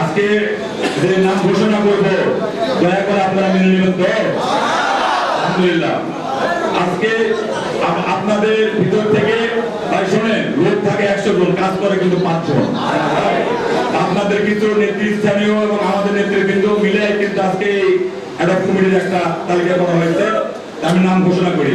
আজকে যে নাম ঘোষণা করব দয়া করে আপনারা মেনে নেবেন তো আলহামদুলিল্লাহ। আজকে আপনাদের ভিতর থেকে ভাই শোনেন লোক থাকে একশো জন কাজ করে কিন্তু পাঁচজন। আপনাদের কিছু নেতৃস্থানীয় এবং আমাদের নেতৃবৃন্দ মিলে কিন্তু আজকে অ্যাডপ কমিটির একটা তালিকা করা হয়েছে। আমি নাম ঘোষণা করি।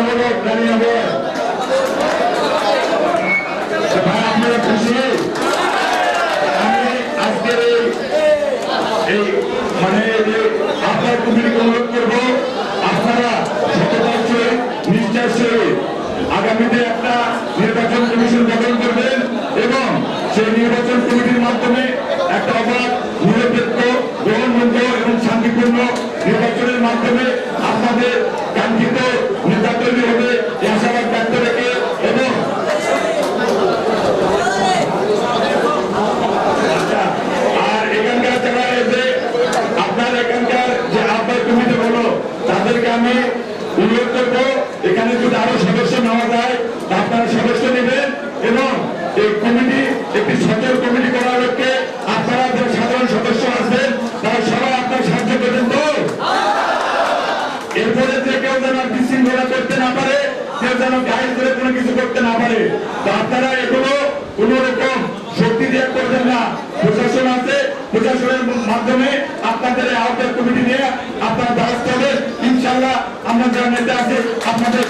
মানে আগামীতে একটা নির্বাচন কমিশন গঠন এবং সেই নির্বাচন কমিটির মাধ্যমে একটা অবাধ নিরপেক্ষ, গ্রহণযোগ্য এবং শান্তিপূর্ণ নির্বাচনের মাধ্যমে আপনাদের কাঙ্ক্ষিত নেতা তৈরি হবে এই আশাবাদ ব্যক্ত রেখে এবং আচ্ছা, আর এখানকার যারা এসে আপনার এখানকার যে আহ্বায়ক কমিটি হলো তাদেরকে আমি অনুরোধ করব এখানে যদি আরও সদস্য নেওয়া যায় তা আপনারা সদস্য নেবেন এবং এই কমিটি একটি সচল কমিটি করার লক্ষ্যে আপনারা যে সাধারণ সদস্য আছেন তারা সবাই আপনার সাহায্য করবেন তো এরপরে যে কেউ যেন বিশৃঙ্খলা করতে না পারে কেউ যেন গাইড করে কোনো কিছু করতে না পারে। আপনারা এগুলো কোন রকম শক্তি দিয়ে করবেন না। প্রশাসন আছে, প্রশাসনের মাধ্যমে আপনাদের আহ্বায়ক কমিটি নিয়ে আপনার ব্যবস্থা হবে ইনশাল্লাহ আমরা যারা নেতা আছে, আপনাদের।